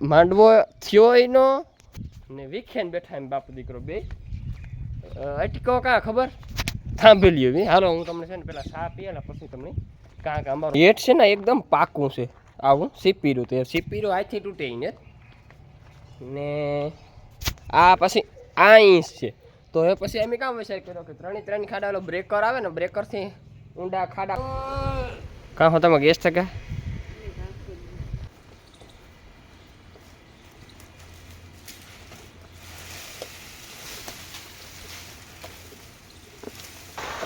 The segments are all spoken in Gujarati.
માંડવો થયો એનો ને વિખેન બેઠા એમ બાપ દીકરો બે. અટકો કા ખબર? સાંભળી લ્યો હાલો, હું તમને છે ને પેલા સા પીએ પછી તમને કાં કે અમારું હેઠ છે ને એકદમ પાકું છે. આવું, સીપીરું તે સીપીરું આથી તૂટે ને. ને આ પછી આ ઇંચ છે. તો હવે પછી અમે કામ વિચાર કર્યો કે ત્રણે ત્રણ ખાડા બ્રેકર આવે ને બ્રેકરથી ઊંડા ખાડા કાં હો, તમે ગેસ ટકા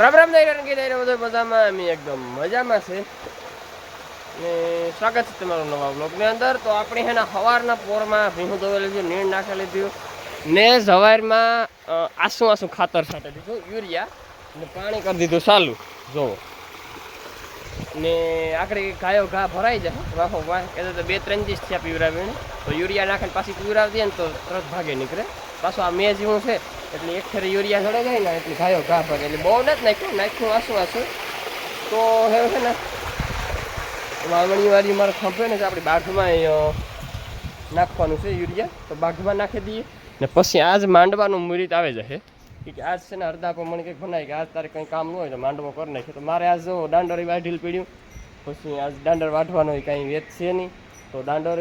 રામ રામ દઈ રંગી દઈ બધો બધામાં અમે એકદમ મજામાં છે. ને સ્વાગત છે તમારું નવા બ્લોગની અંદર. તો આપણે એના સવારના પોરમાં ભીહું ધોવેલું છે નીણ નાખી લીધું, ને સવારમાં આસુ આસુ ખાતર છાંટી દીધું યુરિયા, ને પાણી કરી દીધું ચાલુ જો ને આખરે ગાયો ઘા ભરાઈ જાય. વાહો, વાહ. કહેતો તો બે ત્રણ દિવસ થયા પીવરાવીને. તો યુરિયા નાખીને પાછી પીવરાવી દે ને તો તરત ભાગે નીકળે. પાછું આ મેં જેવું છે, એટલે એક ફેરી યુરિયા ચડે જાય ને, એટલે ગાયો ઘા ભાગે એટલે બહુ નથી નાખ્યું નાખ્યું આસુ આસુ તો હવે છે ને વાવણી વાળી મારે ખંભે ને આપણે બાઘમાં નાખવાનું છે યુરિયા. તો બાઘમાં નાખી દઈએ ને પછી આજ માંડવાનું મુહૂર્ત આવે જશે કે આજ છે ને અડધા પ્રમાણે કંઈક બનાવી કે આજ તારે કંઈ કામ ન હોય તો માંડવો કરી નાખે તો મારે આજ જો દાંડર વાઢીલ પીડ્યું. પછી આજ દાંડર વાઢવાનો હોય કાંઈ વેત છે નહીં. તો દાંડર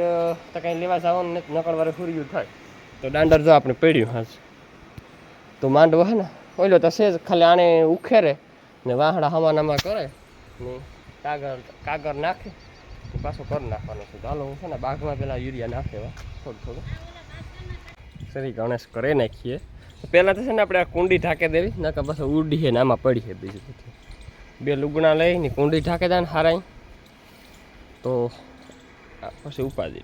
તો કાંઈ લેવા જવાનું નથી. નકળવારે ફૂર્યું થાય. તો દાંડર જો આપણે પડ્યું આજ. તો માંડવો હે ને, ઓલો તો છે જ ખાલી આને ઉખેરે ને વાહડા હમાનામાં કરે ને કાગળ કાગળ નાખે. પાછો કરી નાખવાનું છે. ચાલો હું છે ને બાગમાં પેલા યુરિયા નાખે થોડું થોડું. સરી ગણેશ કરે નાખીએ. પહેલાં તો છે ને આપણે આ કુંડી ઢાંકી દેવી, નકર બસ ઉડી છે ને આમાં પડી છે બીજું બધું બે લુગણા લઈને કુંડી ઢાંકી દે ને હારાઈ. તો પછી ઉપાડી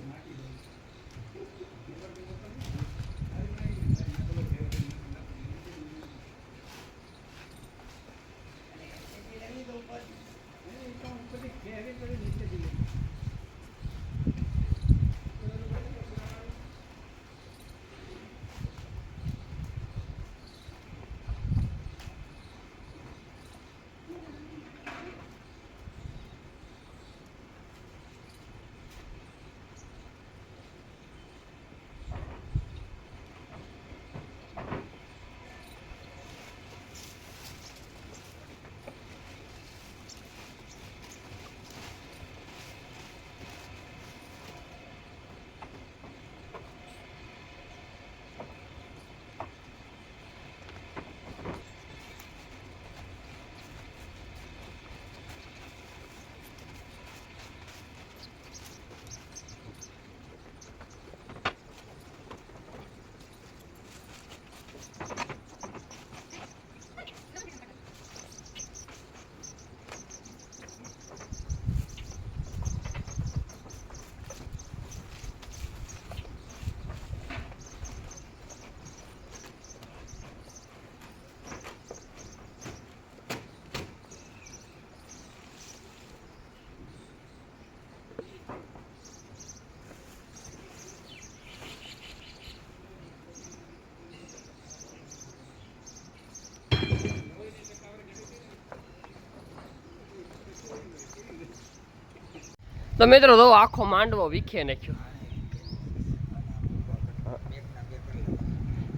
તો મિત્રો તો આખો માંડવો વીખે નાખ્યો.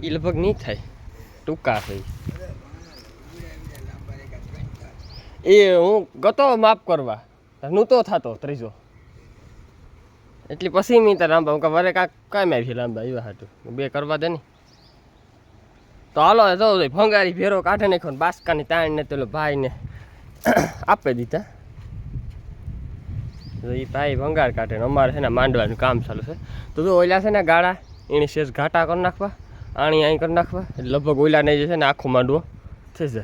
એ લગભગ નહીં થાય. ટૂંકા થઈ એ હું ગતો માપ કરવા. નહોતો થતો ત્રીજો. એટલે પછી મેં તો લાંબા. હું વરે કાંક કામ આવી લાંબા એવા હાટું. બે કરવા દે ને. તો હાલો, જો ભંગારી ભેરો કાઢે નાખ્યો બાસકાની તાણ તાણને પેલો ભાઈને આપી દીધા. તો એ ભાઈ ભંગાર કાઢે ને અમારે છે ને માંડવાનું કામ ચાલુ છે. તો જો ઓલા છે ને ગાળા, એને શેષ ઘાટા કરી નાખવા આણી અહીં કરી નાખવા, એટલે લગભગ ઓલા નહીં જશે ને આખો માંડવો થઈ જશે.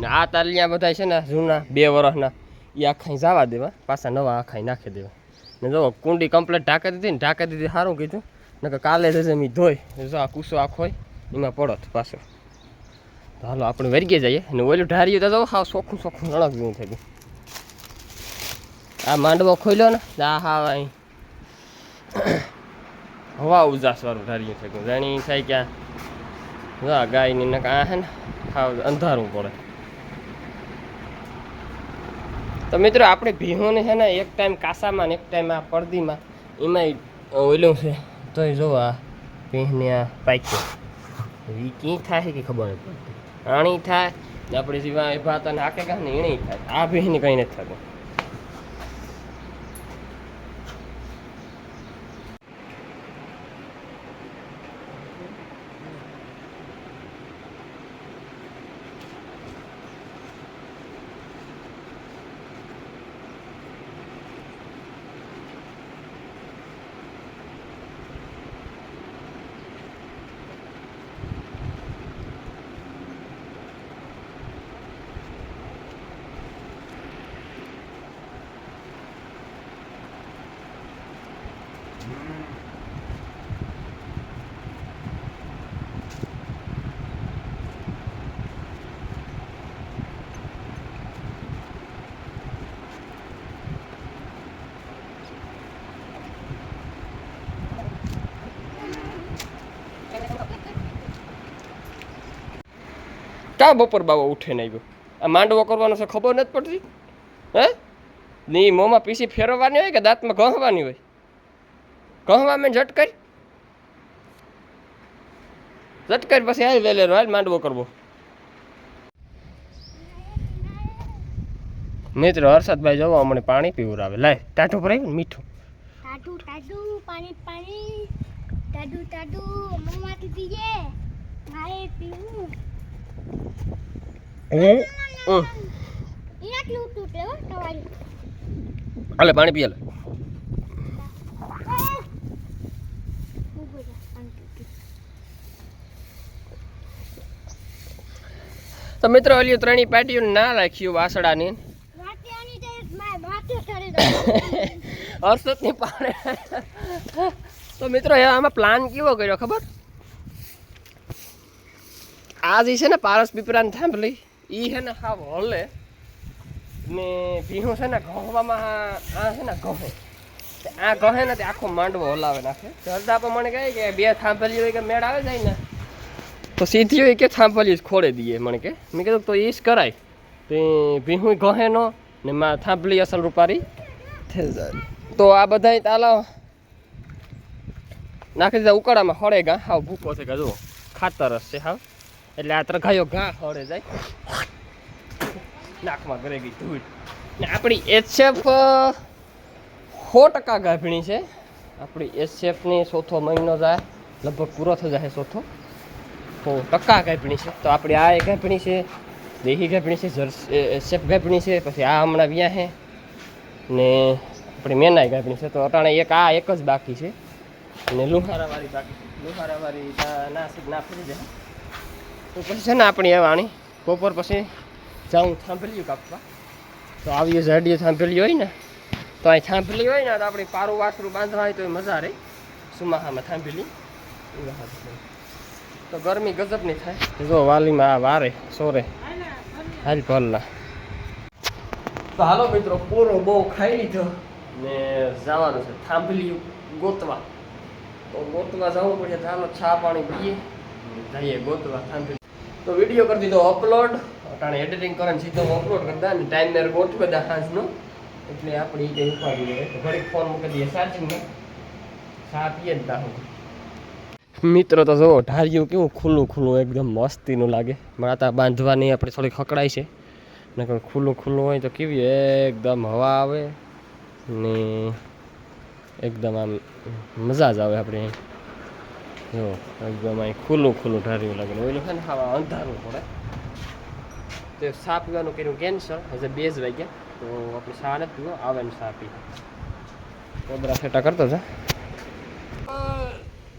ને આ તાલિયા બધા છે ને જૂના, બે વર્ષના એ આખાઈ જવા દેવા, પાછા નવા આખાઈ નાખી દેવા. ને જો કુંડી કમ્પ્લેટ ઢાંકી દીધી ને ઢાંકી દીધી સારું કીધું, નકર કાલે જશે મેં ધોઈ જો આ કૂસો આખો હોય, એમાં પડત પાછો. હાલો, આપણે વરગી જઈએ. અને ઓલું ઢાર્યું તો હાવ સોખું સોખું રણક જેવું થઈ ગયું. આ માંડવો ખોલ્યો ને આ હા, અહીં. હવા ઉજાસવાળું ઢાર્યું થઈ ગયું. જાણી થાય જો આ ગાયની ને આ હે ને, હા, અંધારું પડે. તો મિત્રો, આપણે ભીહોને છે ને, એક ટાઈમ કાસામાં ને એક ટાઈમ આ પડદીમાં એમાં ઓલું છે, તોય જોવા આ આ પાક્યો. એ ક્યાં થાય કે ખબર નહીં પડતી. આણી થાય આપણી જેવા ભાત અને આખે ને એણી થાય. આ બી કંઈ નથી થતું. ક્યાં બપોર બાવા ઉઠીને આવ્યો? આ માંડવો કરવાનો છે ખબર નથી પડતી? હે? નહીં મોંમાં પીસી ફેરવવાની હોય કે દાંતમાં ઘહવાની હોય? ઘહવામાં ઝટ કરી. પછી હાલ વેલેરો હાલ માંડવો કરવો. મિત્રો હર્ષદભાઈ જવો અમને પાણી પીવડાવે. લાય ટાઢું ને મીઠું. ટાઢું ટાઢું પાણી પાણી. ટાઢું ટાઢું મમ્માથી પીજે. મારે પીવું. હમ. એનાટલું તૂટે હો તમારી. હાલે પાણી પીએ લે ઊભો જા પાણી તૂટ્યું તો મિત્રો ઓલી ત્રણેય પાટીઓ ના રાખ્યું વાસડાની હર્ષદની પાણે તો મિત્રો આમાં પ્લાન કેવો કર્યો ખબર? આ જે છે ને પારસ પીપરાની થાંભલી એ છે ને હા હલે. ને ભીહું છે ને ઘહવામાં આ આ છે ને ઘહે આ ઘહે ને તે આખો માંડવો હલાવે નાખે. જરદા પણ મને કહે કે બે થાંભલી હોય કે મેળ આવે જાય ને. તો સીધી હોય કે થાંભલી ખોળે દઈએ મને કે. મેં કીધું તો જ કરાય. તે ભીહું ગહેનો ને માં થાંભલી અસલ રૂપારી થઈ જાય. તો આ બધા તાલા નાખી દીધા ઉકાળામાં હળે ગા. હાવ ભૂકો છે કે જુઓ. ખાતર છે, હાવ. એટલે આ ત્રઘાયો ઘા હળે જાય. નાકમાં ઘરે ગઈ ધૂળ. ને આપણી એચએફ સો ટકા ગાભીણી છે. આપણી એચએફની ચોથો મહિનો જાય. લગભગ પૂરો થઈ જાય ચોથો સો કક્કા ગાભીણી છે. તો આપણી આ એ ગાભીણી છે, દેહી ગાભીણી છે, જર્સ એચએફ ગાભીણી છે, પછી આ હમણાં વ્યા છે. ને આપણી મેનાઈ ગાભીણી છે. તો અટાણે એક, આ એક જ બાકી છે. અને લુહારાવાળી બાકી છે. લુહારાવાળી ના ના ફરી જાય. તો પછી છે ને આપણી હવે આણી બપોર પછી જાઉં થાંભલ્યું કાપવા. તો આવી ઝાડીએ થાંભેલી હોય ને, તો અહીં થાંભેલી હોય ને, તો આપણી પારું વાસરું બાંધવા હોય તો એ મજા રહે. સુમાહામાં થાંભેલી. એ. તો ગરમી ગજબની થાય. જો વાલીમાં આ વારે સોરે. હાલ ભલના તો હાલો મિત્રો પૂરો બહુ ખાઈ લીધો ને જવાનું છે થાંભલી ગોતવા. તો ગોતવા જવું પડશે ચાલો છા પાણી પીએ. જઈએ ગોતવા થાંભલી. તો વીડિયો કરી દીધો અપલોડ અટાણે એડિટિંગ કરીને સીધો અપલોડ કરતા અને ટાઈમ ને ગોઠવી દા હાંસનો એટલે આપણે એ ઉપાડી તો ઘડીક ફોન મૂકી દઈએ સાચીને સા પીએ જ દાહું મિત્રો તો જુઓ ઢારિયું કેવું ખુલ્લું ખુલ્લું, એકદમ મસ્તીનું લાગે. માતા બાંધવાની આપણે થોડીક હકડાય છે. નકર ખુલ્લું ખુલ્લું હોય તો કેવી એકદમ હવા આવે ને એકદમ આમ મજા જ આવે આપણે. જો, એકદમ અહીં ખુલ્લું ખુલ્લું ઢાર્યું લાગે. ને ઓલું છે ને હવા અંધારું પડે. તો સા પીવાનું કર્યું કેન્સર હજે બે જ વાગ્યા. તો આપણે સા નથી પીવો, આવે ને સા પી કોબરા ફેટા કરતો છે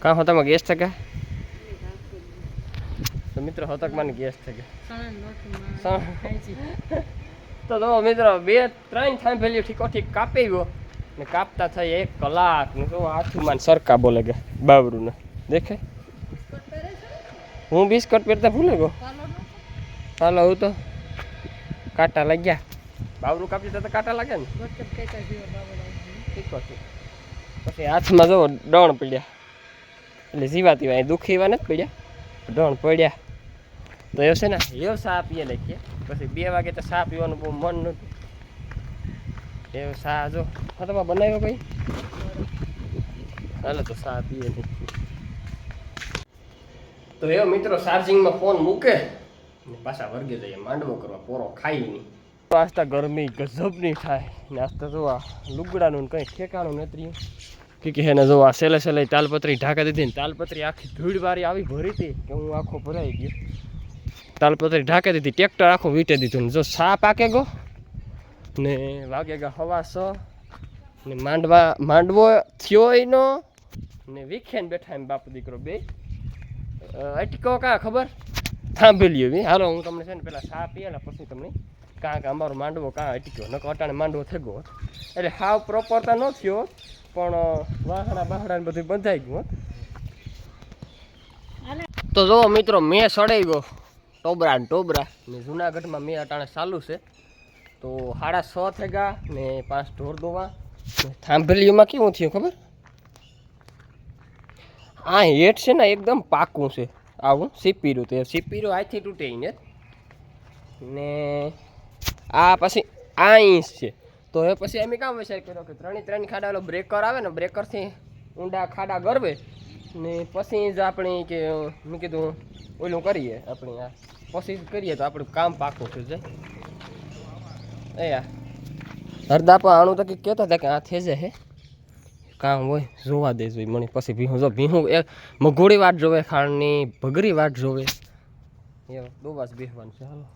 કાં હોતામાં ગેસ થકે તો મિત્રો હોતકમાં ગેસ થકે તો જો મિત્રો બે ત્રણ થાંભેલી ઠીકો ઠીક કાપી ગયો ને કાપતા થઈ એક કલાક. ને તો હાથમાં સરકા બોલે કે બાબરું ને દેખે હું બિસ્કટ પહેરતા ભૂલે ગયો? હાલો હું તો કાંટા લાગ્યા. બાબરું કાપી તો કાંટા લાગે ને? પછી હાથમાં જો ડણ પડ્યા. એટલે જીવા તીવા દુઃખી એવા નથી પડ્યા. ડણ પડ્યા. તો એવું છે ને એવો સા પીએ લખીએ પછી બે વાગે તો સા પીવાનું બહુ મન નહોતું એવો સા જો હા તમે બનાવ્યો ભાઈ. હાલો તો સા પીએ નહીં તો એવો મિત્રો ચાર્જિંગમાં ફોન મૂકે પાછા વર્ગે જઈએ, માંડવો કરવા, પોરો ખાઈ નહીં. પાસ્તા ગરમી ગજબની થાય. ને આસ્તા જોવા લુગડાનું કંઈ ઠેકાણું નથી કે કે એને જો આ સેલે સેલે તાલપત્રી ઢાંકા દીધી ને તાલપત્રી આખી ધૂળ વારી આવી ભરી હતી કે હું આખો ભરાઈ ગયો. તાલપત્રી ઢાંકી દીધી ટ્રેક્ટર આખું વીટે દીધું ને જો સા પાકે ગો? ને વાગે ગા હવા સ, ને માંડવા, માંડવો થયો એનો, ને વિખેન બેઠા એમ બાપ દીકરો બે. અટકો કાં ખબર? થાંભેલ્યો બી. હાલો, હું તમને છે ને પેલા સા પીએ ને પછી તમને કાં કે અમારો માંડવો કાં અટક્યો. નકો અટાણે માંડવો થઈ ગયો એટલે હાવ પ્રોપર તો ન થયો પણ વાહણા બાહડા ને બધું બંધાઈ ગયું. તો જો મિત્રો, મેં સડાઈ ગયો. ટોબરા ને ટોબરા. ને જુનાગઢમાં મેં અટાણે ચાલુ છે. તો સાડા છ થઈ ગયા ને પાંચ ઢોર દોવા. ને કેવું થયું ખબર? આ હેઠ છે ને એકદમ પાકું છે. આવું સીપીરું તે સીપીરું આથી તૂટે ને? આ પછી આ ઇંચ છે. તો એ પછી અમે કામ વિચાર કર્યો કે ત્રણે ત્રણ ખાડા ઓલો બ્રેકર આવે ને બ્રેકરથી ઊંડા ખાડા ગરવે ને પછી જ આપણે કે, મેં કીધું, ઓલું કરીએ આપણે આ. જ કરીએ તો આપણું કામ પાકું થઈ જાય એ હરદાપા આણું તો કે કહેતા હતા કે આ થઈ જાય હે. કામ હોય, જોવા દે જોઈ મને. પછી ભીહું, જો ભીહું એ મઘોડી વાટ જોવે ખાણની ભગરી વાટ જોવે. એ દોવાસ બેહવાનું છે, હાલો.